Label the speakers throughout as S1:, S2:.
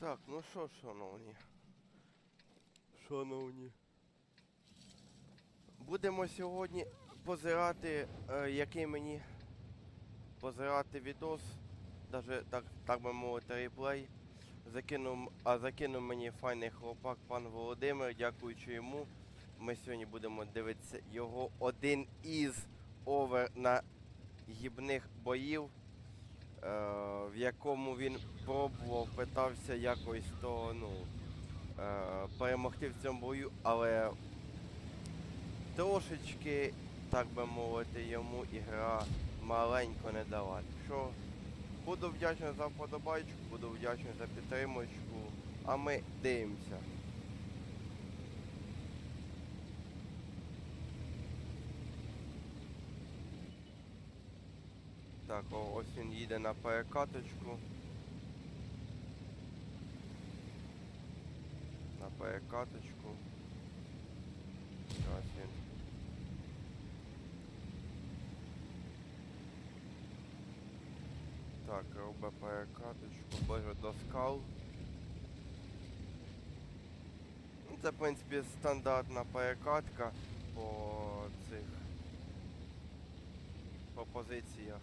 S1: Так, ну що, шановні. Шановні. Будемо сьогодні позирати, е, який мені позирати відос, даже так, так би мовити, реплей. Закинув, а закинув мені файний хлопак пан Володимир, дякуючи йому. Ми сьогодні будемо дивитися його один із овер на гібних боїв, в якому він пробував, питався якось то, ну, е, перемогти в цьому бою, але трошечки, так би мовити, йому ігра маленько не дала. Що буду вдячний за вподобайку, буду вдячний за підтримочку, а ми дивимося. Так, ось він їде на перекаточку. На перекаточку. Ось він. Так, робить перекаточку, ближе до скал. Ну, Це, в принципі, стандартна перекатка по цих по позиціях.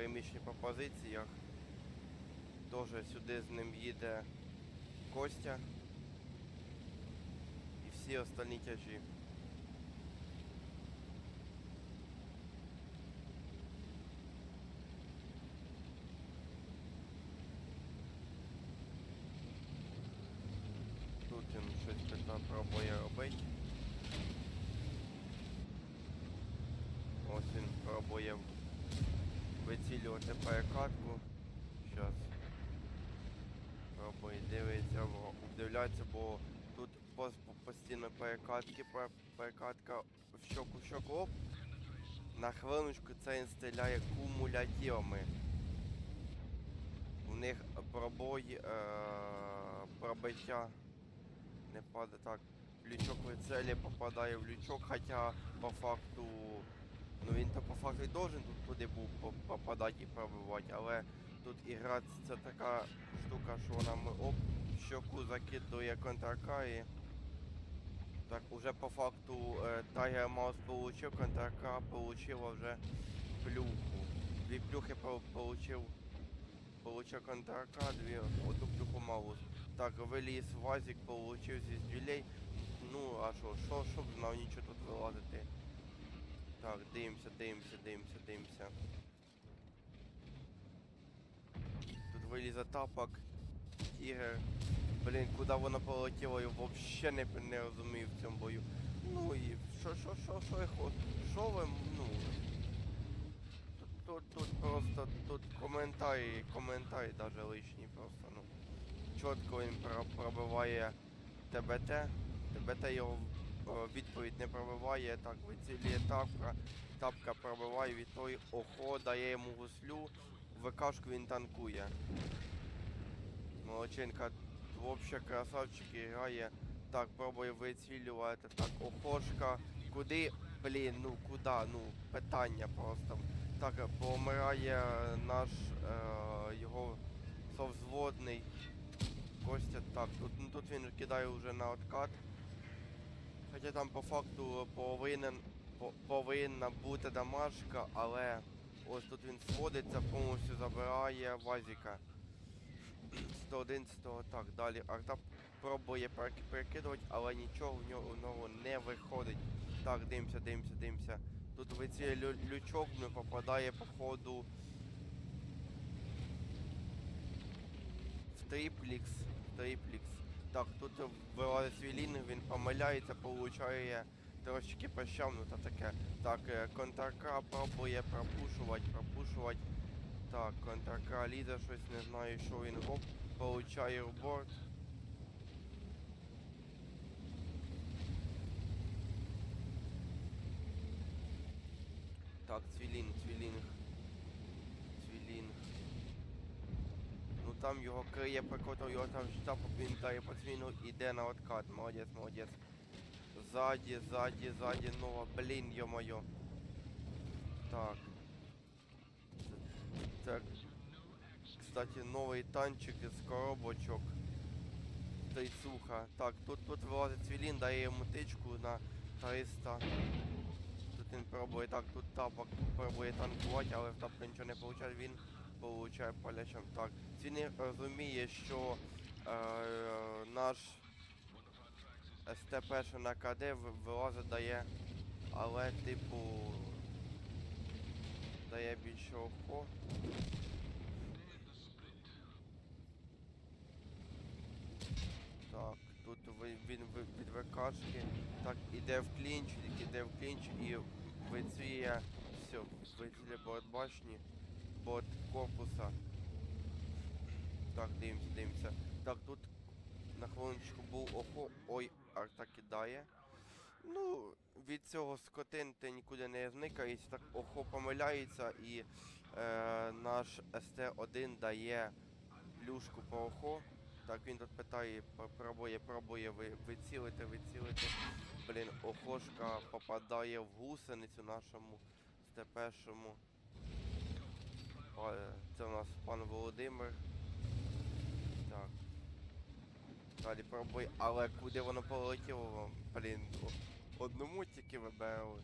S1: Переміщені по позиціях. Теж сюди з ним їде Костя і всі остальні тяжі. Тут він щось пробує робити. Ось він пробує вицілювати перекатку. Щас. Пробує дивиться, вдивляється, бо тут постійно перекатки, пер- перекатка в щоку в щоку оп. На хвилиночку це він стріляє кумулятивами. У них пробой, е- пробиття не падає так. Лючок цілі попадає в лючок, хоча по факту. Ну він то по факту і должен тут туди був по- попадати і пробивати, але тут ігра це така штука, що вона ми оп, щоку закидує контрака. Так, уже по факту е, Tiger Mouse получив контрака, получила вже плюху. Дві плюхи по- получив. Получив контрака, дві, одну плюху Маус. Так, виліз Вазик, получив зі дюлей. Ну, а що, що, щоб знав нічого тут вилазити. Так, дивимося, дивимося, дивимося, дивимося. Тут вилізе тапок. Ігор. Блін, куди вона полетіла, я взагалі не, не розумію в цьому бою. Ну і що, що, що, що я хочу? Що ви, ну. Тут, тут, просто, тут коментарі, коментарі даже лишні просто, ну. Чітко він про- пробиває ТБТ. ТБТ його відповідь не пробиває, так вицілює тапка. Тапка пробиває від той охо, дає йому гуслю, ВКшку він танкує. Молодчинка, взагалі красавчик грає. Так, пробує вицілювати. Так, охошка. Куди? Блін, ну куди? Ну, питання просто. Так, помирає наш е, його совзводний. Костя, так, тут, ну, тут він кидає вже на откат. Хоча там по факту повинен, по- повинна бути дамажка, але ось тут він сводиться, повністю забирає Вазіка. 101, 100, так, далі. Арта пробує перекидувати, але нічого в нього, в нього не виходить. Так, дивимося, дивимося, дивимося. Тут вицілює лю- лючок, не попадає по ходу в триплікс. Триплікс. Так, тут вилазить свій лінг, він помиляється, получає трошечки прощав, ну та таке. Так, е, контрака пробує пропушувати, пропушувати. Так, контрака лізе щось, не знаю, що він оп, получає в борт. Так, цвілінг, цвілінг. Цвілінг. Ну там його криє прикотав, його там штаб, він дає по цвіну, іде на откат. Молодець, молодець. Ззаді, ззаді, ззаді, нова, блін, йо-моє. Так. Так. кстати, новий танчик із коробочок. Тайцуха. Так, тут, тут вилазить цвілін, дає йому тичку на 300. Тут він пробує так, тут тапок пробує танкувати, але в тапка нічого не виходить, він получає палячем. Так, цвілін розуміє, що е, наш СТП, що на КД вилазить, дає, але типу дає більше охо. Так, тут він від ВКшки. Так, іде в клінч, іде в клінч і вицвіє все, вицілює борт башні, борт корпуса. Так, дивимося, дивимося. Так, тут на хвилиночку був охо. Ой, арта кидає. Ну, від цього скотин ти нікуди не зникаєш, так охо помиляється і е, наш СТ-1 дає плюшку по охо. Так, він тут питає, пробує, пробує ви, вицілити, вицілити. Блін, охошка попадає в гусеницю нашому степешому. Па- Це у нас пан Володимир. Так. Далі пробуй, але куди воно полетіло? Блін, одному тільки вибрали.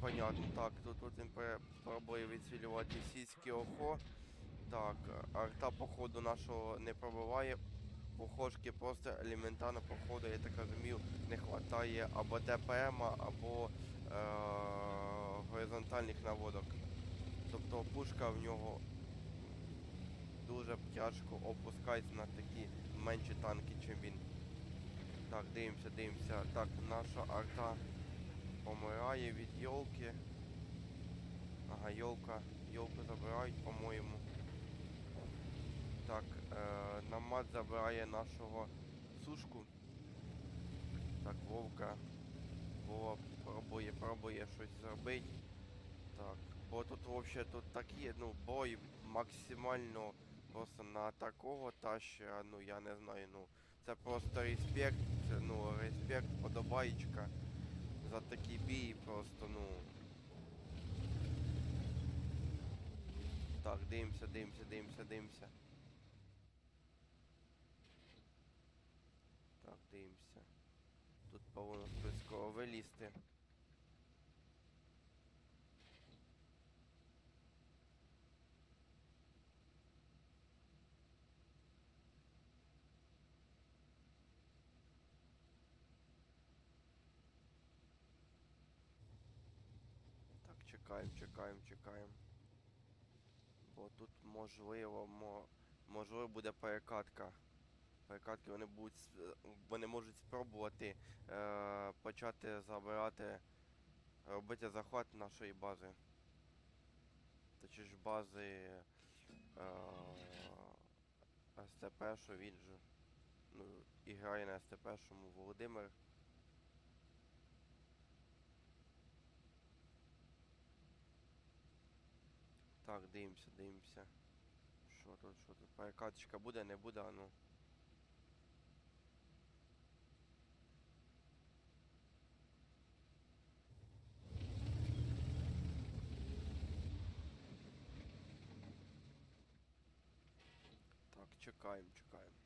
S1: Понятно, так, тут, тут він пробує відцілювати сільське охо. Так, арта походу нашого не пробиває. Охошки просто елементарно походу, я так розумію, не вистачає або ДПМ, або е- горизонтальних наводок. Тобто пушка в нього дуже тяжко опускається на такі менші танки, чим він. Так, дивимося, дивимося. Так, наша арта помирає від йолки. Ага, йолка. Йолку забирають, по-моєму. Так, е, намат забирає нашого сушку. Так, Вовка. Вова пробує, пробує щось зробити. Так, бо тут взагалі тут такі, ну, бой максимально просто на такого таща, ну я не знаю, ну. Це просто респект, ну, респект, подобаєчка за такі бій, просто, ну. Так, дивимося, дивимося, дивимося, дивимося. Так, дивимося. Тут повинно хтось скоро вилізти. Так, чекаємо, чекаємо, чекаємо. Бо тут можливо, можливо буде перекатка. Перекатки вони будуть вони можуть спробувати е, почати забирати, робити захват нашої бази. Точніше бази е, СТП, що він же ну, і грає на СТП, шому Володимир. Так, дивимося, дивимося. Що тут, що тут? Перекаточка буде, не буде, а ну. Так, чекаємо, чекаємо.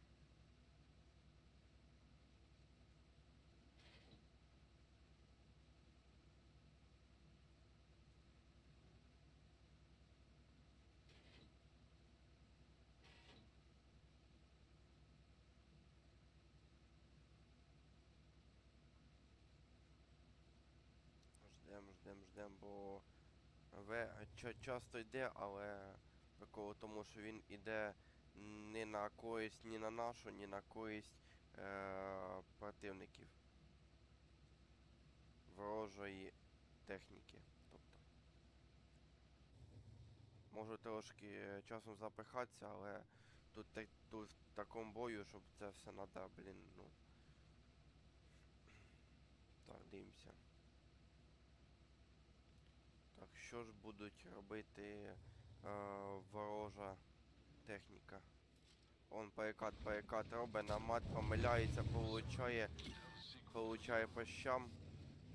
S1: В ча- часто йде, але такого тому, що він іде не на користь ні на нашу, ні на користь е- противників. Ворожої техніки. Тобто. Можу трошки е, часом запихатися, але тут, тут в такому бою, щоб це все надо, блін, ну. Так, дивимося. Так, що ж будуть робити е, ворожа техніка? Он перекат, перекат робить, намат помиляється, получає, получає по щам.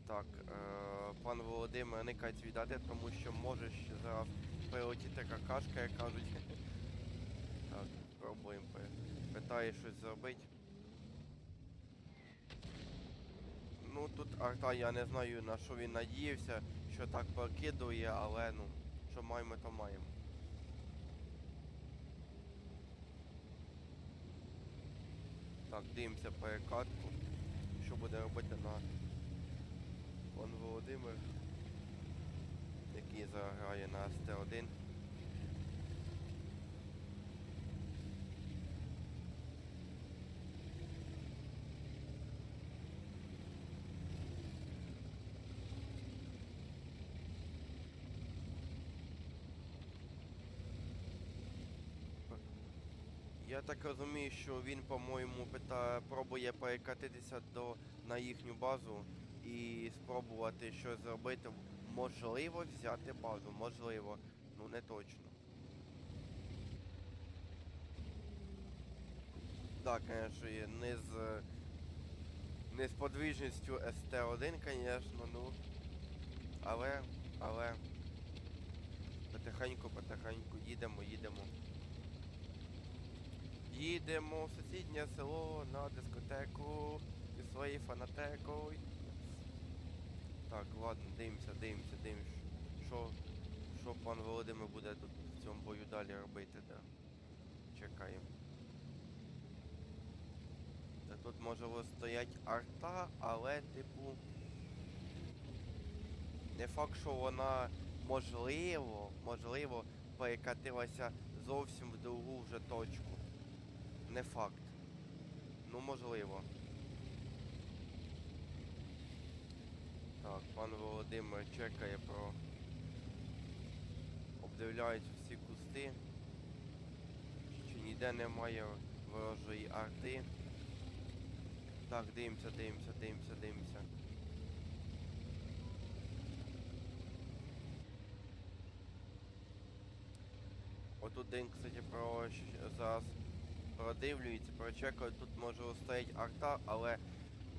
S1: Так, е, пан Володимир, не кать віддати, тому що може ще зараз прилетіти какашка, як кажуть. Так, пробуємо. Питає щось зробити. Ну тут арта, я не знаю на що він надіявся, що так прокидує, але ну, що маємо, то маємо. Так, дивимося перекатку. Що буде робити на пан Володимир, який заграє на СТ1. Я так розумію, що він, по-моєму, пробує перекатитися до... на їхню базу і спробувати щось зробити. Можливо, взяти базу, можливо, ну не точно. Так, звісно, є не з не з подвижністю СТ1, звісно, ну. Але, але. Потихеньку, потихеньку їдемо, їдемо. Їдемо в сусіднє село на дискотеку зі своєю фанатекою. Так, ладно, дивимося, дивимося, дивимося. Що, що пан Володимир буде тут в цьому бою далі робити, да. Чекаємо. Та тут може стоять арта, але типу. Не факт, що вона можливо, можливо, перекатилася зовсім в другу вже точку. Не факт. Ну можливо. Так, пан Володимир чекає про. Обдивляється всі кусти. Чи ніде немає ворожої арти. Так, дивимося, дивимося, дивимося, дивимося. Отут день, кстати, про зараз продивлюється, прочекаю, тут може стоїть арта, але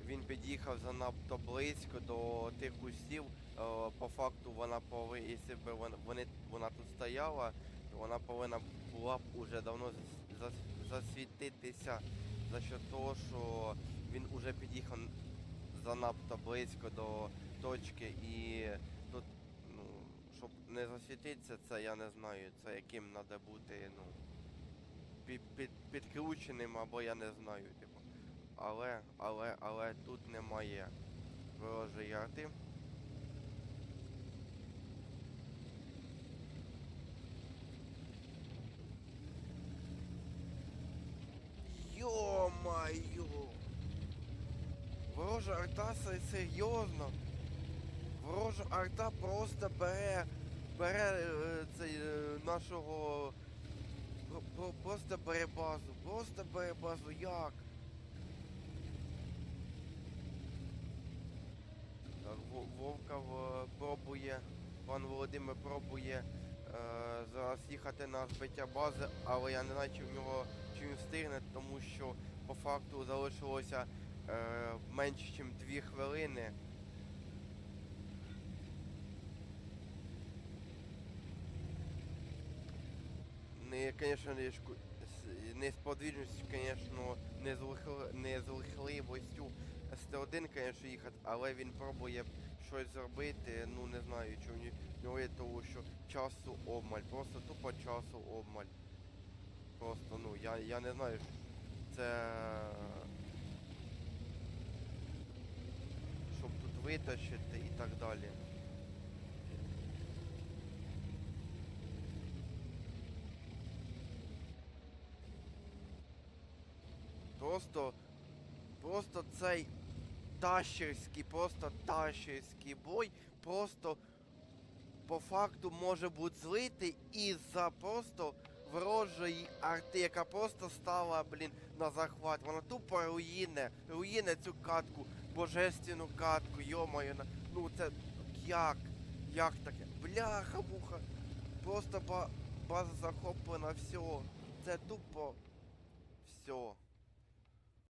S1: він під'їхав занадто близько до тих кустів. Е, По факту вона повинна, якщо б вони, вона тут стояла, то вона повинна була б уже давно зас- зас- засвітитися за що того, що він уже під'їхав занадто близько до точки і тут, ну, щоб не засвітитися, це я не знаю, це яким треба бути, ну під, під, підкрученим або я не знаю, типу. Але, але, але тут немає ворожої арти. Йо-майо! Ворожа арта се- серйозно. Ворожа арта просто бере, бере е, цей е, нашого просто бере базу, просто бере базу, як? Так, Во- Вовка пробує, пан Володимир пробує е, зараз їхати на збиття бази, але я не знаю, чи в нього чи він встигне, тому що по факту залишилося е, менше, ніж 2 хвилини. Не, конечно, не, з подвижністю, конечно, не з, не з лихливостю СТ1, конечно, їхати, але він пробує щось зробити, ну не знаю, чи в нього є того, що часу обмаль, просто тупо часу обмаль. Просто, ну, я, я не знаю, це... Щоб тут витащити і так далі. Просто, просто цей тащерський, просто тащерський бой, просто по факту може бути злитий із-за просто ворожої арти, яка просто стала, блін, на захват. Вона тупо руїне, руїне цю катку, божественну катку, йомаю, ну це як? Як таке? Бляха-муха. Просто ба база захоплена, все. Це тупо все.